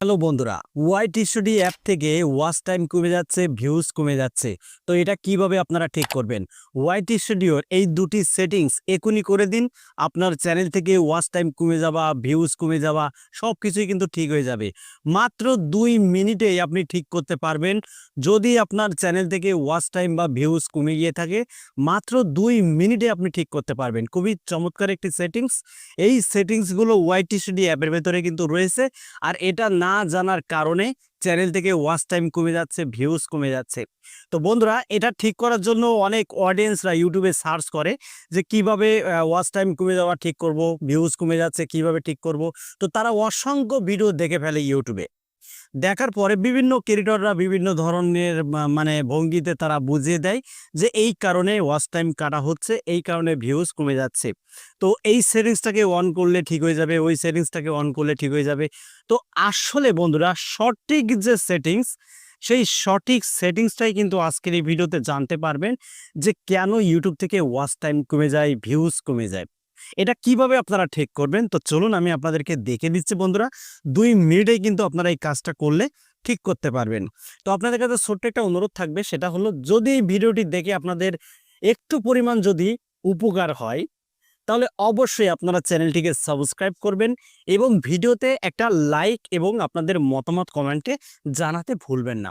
Hello বন্ধুরা YT studio app থেকে watch time কমে যাচ্ছে ভিউজ কমে যাচ্ছে। তো এটা কীভাবে আপনারা ঠিক করবেন? ওয়াইট স্টুডিওর এই দুটি সেটিংস এখনই করে দিন, আপনার চ্যানেল থেকে ওয়াচ টাইম কমে যাওয়া ভিউজ কমে যাওয়া সব কিছুই কিন্তু ঠিক হয়ে যাবে। মাত্র দুই মিনিটেই আপনি ঠিক করতে পারবেন। যদি আপনার চ্যানেল থেকে ওয়াচ টাইম বা ভিউজ কমে গিয়ে থাকে, মাত্র দুই মিনিটে আপনি ঠিক করতে পারবেন। খুবই চমৎকার একটি সেটিংস এই সেটিংসগুলো ওয়াইট স্টুডি অ্যাপের ভেতরে কিন্তু রয়েছে। আর এটা না জানার কারণে চ্যানেল থেকে ওয়াচ টাইম কমে যাচ্ছে ভিউজ কমে যাচ্ছে। তো বন্ধুরা, এটা ঠিক করার জন্য অনেক অডিয়েন্সরা ইউটিউবে সার্চ করে যে কীভাবে ওয়াচ টাইম কমে যাওয়া ঠিক করব ভিউজ কমে যাচ্ছে, কীভাবে ঠিক করব। তো তারা অসংখ্য ভিডিও দেখে ফেলে ইউটিউবে দেখার পরে বিভিন্ন ক্রিয়েটররা বিভিন্ন ধরনের মানে ভঙ্গিতে তারা বুঝিয়ে দেয় যে এই কারণে ওয়াচ টাইম কাটা হচ্ছে, এই কারণে ভিউজ কমে যাচ্ছে। তো এই সেটিংসটাকে অন করলে ঠিক হয়ে যাবে, ওই সেটিংসটাকে অন করলে ঠিক হয়ে যাবে। তো আসলে বন্ধুরা, সঠিক যে সেটিংস, সেই সঠিক সেটিংসটাই কিন্তু আজকের এই ভিডিওতে জানতে পারবেন যে কেন ইউটিউব থেকে ওয়াচ টাইম কমে যায়, ভিউজ কমে যায়। এটা কীভাবে আপনারা ঠিক করবেন? তো চলুন আমি আপনাদেরকে দেখে দিচ্ছি বন্ধুরা। দুই মিনিটেই কিন্তু আপনারা এই কাজটা করলে ঠিক করতে পারবেন। তো আপনাদের কাছে ছোট্ট একটা অনুরোধ থাকবে, সেটা হলো যদি এই ভিডিওটি দেখে আপনাদের একটু পরিমাণ যদি উপকার হয়, তাহলে অবশ্যই আপনারা চ্যানেলটিকে সাবস্ক্রাইব করবেন এবং ভিডিওতে একটা লাইক এবং আপনাদের মতামত কমেন্টে জানাতে ভুলবেন না।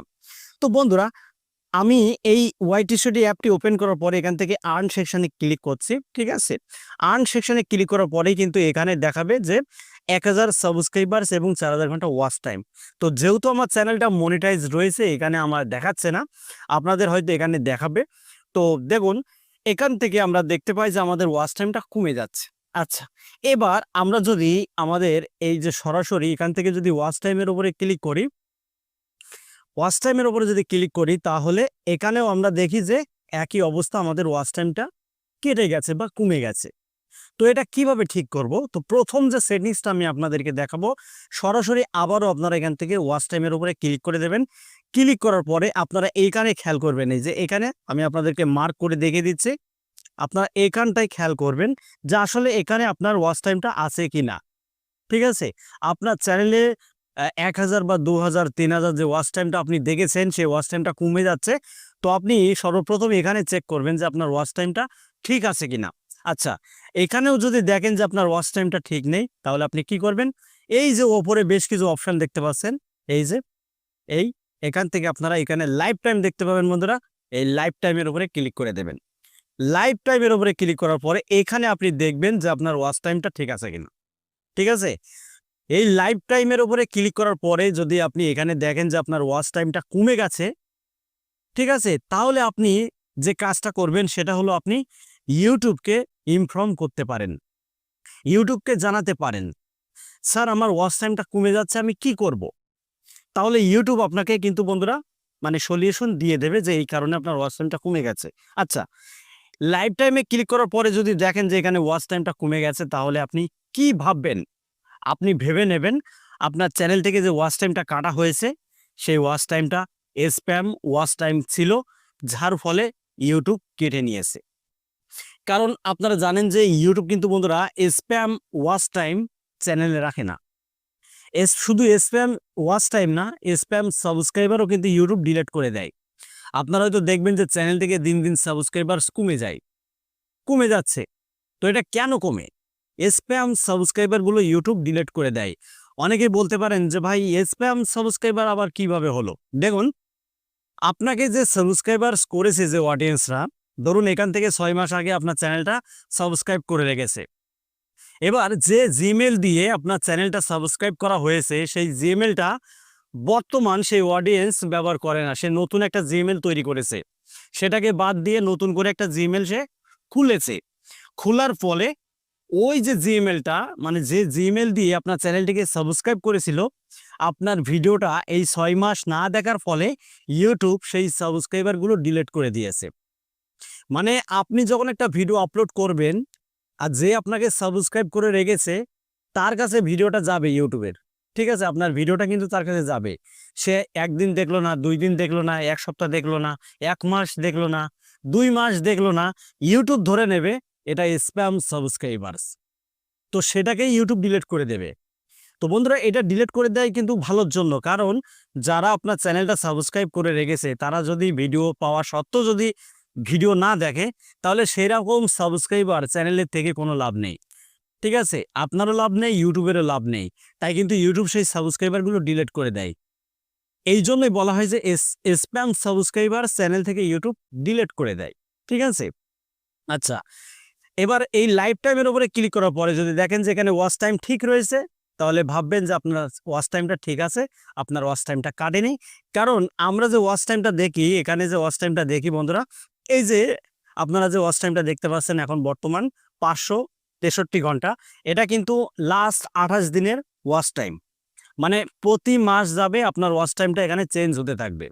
তো বন্ধুরা আমি এই ওয়াইটি স্টুডি অ্যাপটি ওপেন করার পরে এখান থেকে আর্ন সেকশনে ক্লিক করছি, ঠিক আছে? আর্ন সেকশনে ক্লিক করার পরেই কিন্তু এখানে দেখাবে যে এক হাজার সাবস্ক্রাইবার্স এবং চার হাজার ঘণ্টা ওয়াচ টাইম তো যেহেতু আমার চ্যানেলটা মনিটাইজ রয়েছে, এখানে আমার দেখাচ্ছে না, আপনাদের হয়তো এখানে দেখাবে। তো দেখুন, এখান থেকে আমরা দেখতে পাই যে আমাদের ওয়াচ টাইমটা কমে যাচ্ছে। আচ্ছা এবার আমরা যদি আমাদের এই যে সরাসরি এখান থেকে যদি ওয়াচ টাইমের উপরে ক্লিক করি ওয়াচ টাইমের উপরে যদি ক্লিক করি, তাহলে এখানেও আমরা দেখি যে একই অবস্থা আমাদের ওয়াচ টাইমটা কেটে গেছে বা কমে গেছে। তো এটা কীভাবে ঠিক করব? তো প্রথম যে সেটিংসটা আমি আপনাদেরকে দেখাবো, সরাসরি আবারও আপনারা এখান থেকে ওয়াচ টাইমের উপরে ক্লিক করে দেবেন। ক্লিক করার পরে আপনারা এইখানে খেয়াল করবেন, এই যে এখানে আমি আপনাদেরকে মার্ক করে দেখিয়ে দিচ্ছি। আপনারা এখানটায় খেয়াল করবেন যে আসলে এখানে আপনার ওয়াচ টাইমটা আছে কি না ঠিক আছে? আপনার চ্যানেলে এক হাজার বা দু হাজার, তিন হাজার যে ওয়াচ টাইমটা আপনি দেখেছেন, সেই ওয়াচ টাইমটা কমে যাচ্ছে। তো আপনি সর্বপ্রথম এখানে চেক করবেন যে আপনার ওয়াচ টাইমটা ঠিক আছে কিনা। আচ্ছা এখানেও যদি দেখেন যে আপনার ওয়াচ টাইমটা ঠিক নেই, তাহলে আপনি কি করবেন? এই যে ওপরে বেশ কিছু অপশন দেখতে পাচ্ছেন। এই যে, এই, এখান থেকে আপনারা এখানে লাইফ টাইম দেখতে পাবেন বন্ধুরা। এই লাইফ টাইমের উপরে ক্লিক করে দেবেন। লাইফ টাইমের উপরে ক্লিক করার পরে এখানে আপনি দেখবেন যে আপনার ওয়াচ টাইমটা ঠিক আছে কিনা। ঠিক আছে? এই লাইফ টাইমের উপরে ক্লিক করার পরে যদি আপনি এখানে দেখেন যে আপনার ওয়াচ টাইমটা কমে গেছে, ঠিক আছে? তাহলে আপনি যে কাজটা করবেন সেটা হলো আপনি ইউটিউবকে ইনফর্ম করতে পারেন। ইউটিউবকে জানাতে পারেন, স্যার, আমার ওয়াচ টাইমটা কমে যাচ্ছে, আমি কি করব। তাহলে ইউটিউব আপনাকে কিন্তু বন্ধুরা মানে সলিউশন দিয়ে দেবে যে এই কারণে আপনার ওয়াচ টাইমটা কমে গেছে। আচ্ছা লাইভ টাইমে ক্লিক করার পরে যদি দেখেন যে এখানে ওয়াচ টাইমটা কমে গেছে, তাহলে আপনি কি ভাববেন? আপনি ভেবে নেবেন, আপনার চ্যানেল থেকে যে ওয়াচ টাইমটা কাটা হয়েছে, সেই ওয়াচ টাইমটা স্প্যাম ওয়াচ টাইম ছিল, যার ফলে ইউটিউব কেটে নিয়েছে। কারণ আপনারা জানেন যে ইউটিউব কিন্তু বন্ধুরা স্প্যাম ওয়াচ টাইম চ্যানেলে রাখে না। এস শুধু স্প্যাম ওয়াচ টাইম না স্প্যাম সাবস্ক্রাইবারও কিন্তু ইউটিউব ডিলিট করে দেয়। আপনারা হয়তো দেখবেন যে চ্যানেল থেকে দিন দিন সাবস্ক্রাইবার কমে যায়। কমে যাচ্ছে। তো এটা কেন কমে? স্প্যাম সাবস্ক্রাইবারগুলো ইউটিউব ডিলিট করে দেয়। অনেকে বলতে পারেন যে, ভাই স্প্যাম সাবস্ক্রাইবার আবার কীভাবে হলো? দেখুন, আপনাকে যে সাবস্ক্রাইবার করেছে যে অডিয়েন্সরা ধরুন এখান থেকে ছয় মাস আগে আপনার চ্যানেলটা সাবস্ক্রাইব করে রেখেছে। এবার যে জিমেল দিয়ে আপনার চ্যানেলটা সাবস্ক্রাইব করা হয়েছে, সেই জিমেলটা বর্তমান সেই অডিয়েন্স ব্যবহার করে না। সে নতুন একটা জিমেল তৈরি করেছে। সেটাকে বাদ দিয়ে নতুন করে একটা জিমেল সে খুলেছে। খোলার ফলে ওই যে জিমেলটা মানে যে জিমেল দিয়ে আপনার চ্যানেলটিকে সাবস্ক্রাইব করেছিল, আপনার ভিডিওটা এই ছয় মাস না দেখার ফলে ইউটিউব সেই সাবস্ক্রাইবারগুলো ডিলিট করে দিয়েছে। মানে আপনি যখন একটা ভিডিও আপলোড করবেন, আর যে আপনাকে সাবস্ক্রাইব করে রেখেছে, তার কাছে ভিডিওটা যাবে ইউটিউবের ঠিক আছে? আপনার ভিডিওটা কিন্তু তার কাছে যাবে। সে একদিন দেখল না, দুই দিন দেখল না, এক সপ্তাহ দেখল না, এক মাস দেখল না, দুই মাস দেখল না ইউটিউব ধরে নেবে এটা স্প্যাম সাবস্ক্রাইবার্স তো সেটাকে ইউটিউব ডিলিট করে দেবে। তো বন্ধুরা, এটা ডিলিট করে দেয় কিন্তু ভালোর জন্য। কারণ যারা আপনার চ্যানেলটা সাবস্ক্রাইব করে রেখেছে, তারা যদি ভিডিও পাওয়া সত্ত্বেও যদি ভিডিও না দেখে, তাহলে সেরকম সাবস্ক্রাইবার চ্যানেলের থেকে কোনো লাভ নেই। ঠিক আছে? আপনারও লাভ নেই ইউটিউবেরও লাভ নেই। তাই কিন্তু ইউটিউব সেই সাবস্ক্রাইবারগুলো ডিলিট করে দেয়। এই জন্যই বলা হয় যে স্প্যাম সাবস্ক্রাইবার চ্যানেল থেকে ইউটিউব ডিলিট করে দেয়। ঠিক আছে? আচ্ছা এবার এই লাইফ টাইমের উপরে ক্লিক করার পরে যদি দেখেন যে এখানে ওয়াচ টাইম ঠিক রয়েছে, তাহলে ভাববেন যে আপনার ওয়াচ টাইমটা ঠিক আছে, আপনার ওয়াচ টাইমটা কাটেনি। কারণ আমরা যে ওয়াচ টাইমটা দেখি, এখানে যে ওয়াচ টাইমটা দেখি বন্ধুরা, এই যে আপনারা যে ওয়াচ টাইমটা দেখতে পাচ্ছেন এখন বর্তমান পাঁচশো তেষট্টি ঘণ্টা, এটা কিন্তু লাস্ট আঠাশ দিনের ওয়াচ টাইম মানে প্রতি মাস যাবে আপনার ওয়াচ টাইমটা এখানে চেঞ্জ হতে থাকবে।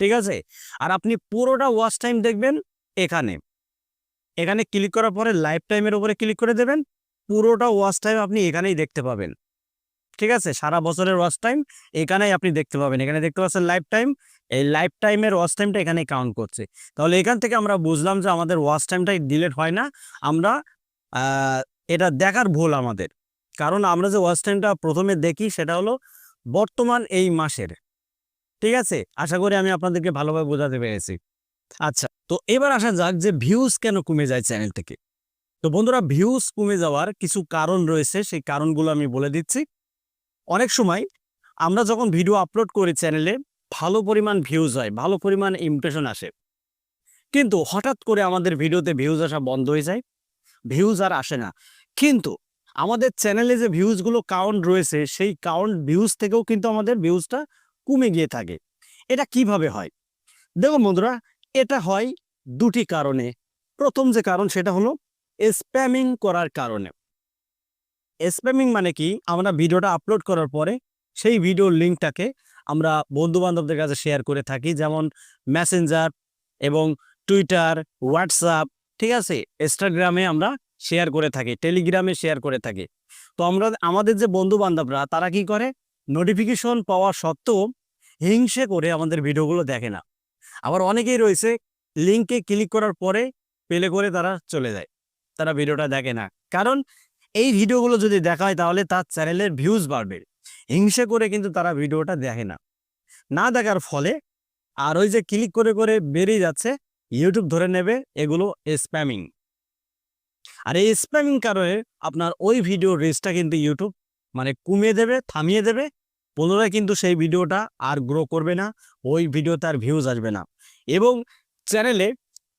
ঠিক আছে? আর আপনি পুরোটা ওয়াচ টাইম দেখবেন এখানে। এখানে ক্লিক করার পরে লাইফ টাইমের উপরে ক্লিক করে দেবেন। পুরোটা ওয়াচ টাইম আপনি এখানেই দেখতে পাবেন। ঠিক আছে? সারা বছরের ওয়াচ টাইম এখানেই আপনি দেখতে পাবেন। এখানে দেখতে পাচ্ছেন লাইফ টাইম এই লাইফ টাইমের ওয়াচ টাইমটা এখানে কাউন্ট করছে। তাহলে এখান থেকে আমরা বুঝলাম যে আমাদের ওয়াচ টাইমটাই ডিলেট হয় না। আমরা এটা দেখার ভুল আমাদের। কারণ আমরা যে ওয়াচ টাইমটা প্রথমে দেখি সেটা হলো বর্তমান এই মাসের। ঠিক আছে? আশা করি আমি আপনাদেরকে ভালোভাবে বোঝাতে পেরেছি। আচ্ছা তো এবার আসা যাক যে ভিউজ কেন কমে যায় চ্যানেল থেকে। তো বন্ধুরা ভিউজ কমে যাওয়ার কিছু কারণ রয়েছে, সেই কারণগুলো আমি বলে দিচ্ছি। অনেক সময় আমরা যখন ভিডিও আপলোড করি চ্যানেলে ভালো পরিমাণ ভিউজ হয়, ভালো পরিমাণ ইমপ্রেশন আসে। কিন্তু হঠাৎ করে আমাদের ভিডিওতে ভিউজ আসা বন্ধ হয়ে যায় ভিউজ আর আসে না। কিন্তু আমাদের চ্যানেলে যে ভিউজগুলো কাউন্ট রয়েছে, সেই কাউন্ট ভিউজ থেকেও কিন্তু আমাদের ভিউজটা কমে গিয়ে থাকে। এটা কীভাবে হয়? দেখুন বন্ধুরা এটা হয় দুটি কারণে। প্রথম যে কারণ, সেটা হলো স্প্যামিং করার কারণে। স্প্যামিং মানে কি? আমরা ভিডিওটা আপলোড করার পরে সেই ভিডিওর লিঙ্কটাকে আমরা বন্ধু বান্ধবদের কাছে শেয়ার করে থাকি, যেমন মেসেঞ্জার এবং টুইটার হোয়াটসঅ্যাপ ঠিক আছে? ইনস্টাগ্রামে আমরা শেয়ার করে থাকি টেলিগ্রামে শেয়ার করে থাকি। তো আমরা, আমাদের যে বন্ধু বান্ধবরা তারা কি করে? নোটিফিকেশন পাওয়া সত্ত্বেও হিংসে করে আমাদের ভিডিওগুলো দেখে না। আবার অনেকেই রয়েছে লিঙ্কে ক্লিক করার পরে পেলে করে তারা চলে যায়। তারা ভিডিওটা দেখে না। কারণ এই ভিডিওগুলো যদি দেখা হয় তাহলে তার চ্যানেলের ভিউজ বাড়বে। হিংসে করে কিন্তু তারা ভিডিওটা দেখে না। না দেখার ফলে আর ওই যে ক্লিক করে করে বেরিয়ে যাচ্ছে ইউটিউব ধরে নেবে এগুলো স্প্যামিং আর এই স্প্যামিং কারণে আপনার ওই ভিডিও রিচটা কিন্তু ইউটিউব মানে কমিয়ে দেবে, থামিয়ে দেবে পুনরায় কিন্তু সেই ভিডিওটা আর গ্রো করবে না, ওই ভিডিওতে আর ভিউজ আসবে না। এবং চ্যানেলে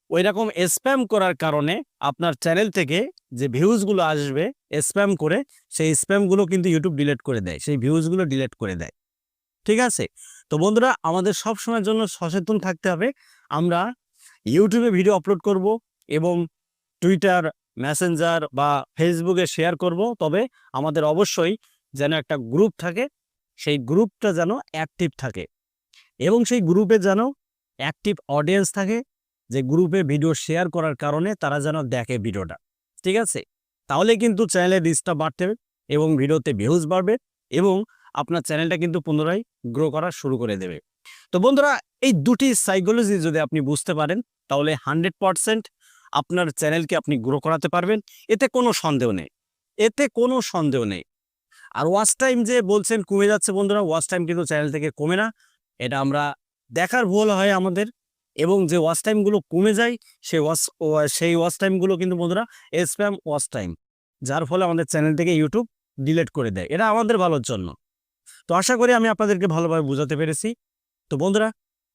ওই রকম স্প্যাম করার কারণে আপনার চ্যানেল থেকে যে ভিউজগুলো আসবে স্প্যাম করে সেই স্প্যামগুলো কিন্তু ইউটিউব ডিলেট করে দেয়, সেই ভিউজগুলো ডিলেট করে দেয়। ঠিক আছে? তো বন্ধুরা, আমাদের সব সময়ের জন্য সচেতন থাকতে হবে। আমরা ইউটিউবে ভিডিও আপলোড করব এবং টুইটার মেসেঞ্জার বা ফেসবুকে শেয়ার করব। তবে আমাদের অবশ্যই যেন একটা গ্রুপ থাকে সেই গ্রুপটা যেন অ্যাক্টিভ থাকে। এবং সেই গ্রুপে যেন অ্যাক্টিভ অডিয়েন্স থাকে, যে গ্রুপে ভিডিও শেয়ার করার কারণে তারা যেন দেখে ভিডিওটা। ঠিক আছে? তাহলে কিন্তু চ্যানেলের রিচটা বাড়তে এবং ভিডিওতে ভিউজ বাড়বে এবং আপনার চ্যানেলটা কিন্তু পুনরায় গ্রো করা শুরু করে দেবে। তো বন্ধুরা, এই দুটি সাইকোলজি যদি আপনি বুঝতে পারেন, তাহলে হান্ড্রেড পারসেন্ট আপনার চ্যানেলকে আপনি গ্রো করাতে পারবেন। এতে কোনো সন্দেহ নেই। এতে কোনো সন্দেহ নেই। আর ওয়াচ টাইম যে বলছেন কমে যাচ্ছে বন্ধুরা ওয়াচ টাইম কিন্তু চ্যানেল থেকে কমে না। এটা আমরা দেখার ভুল হয় আমাদের এবং যে ওয়াচ টাইমগুলো কমে যায় সেই ওয়াচ সেই ওয়াচ টাইমগুলো কিন্তু বন্ধুরা স্প্যাম ওয়াচ টাইম যার ফলে আমাদের চ্যানেল থেকে ইউটিউব ডিলিট করে দেয়। এটা আমাদের ভালোর জন্য। তো আশা করি আমি আপনাদেরকে ভালোভাবে বোঝাতে পেরেছি। তো বন্ধুরা,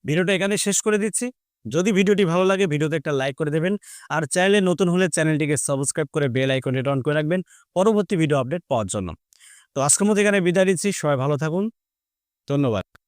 ভিডিওটা এখানে শেষ করে দিচ্ছি। যদি ভিডিওটি ভালো লাগে, ভিডিওতে একটা লাইক করে দেবেন। আর চ্যানেলে নতুন হলে চ্যানেলটিকে সাবস্ক্রাইব করে বেল আইকনটি অন করে রাখবেন। পরবর্তী ভিডিও আপডেট পাওয়ার জন্য। তো আজকের মতো এখানে বিদায় দিচ্ছি সবাই ভালো থাকুন। ধন্যবাদ।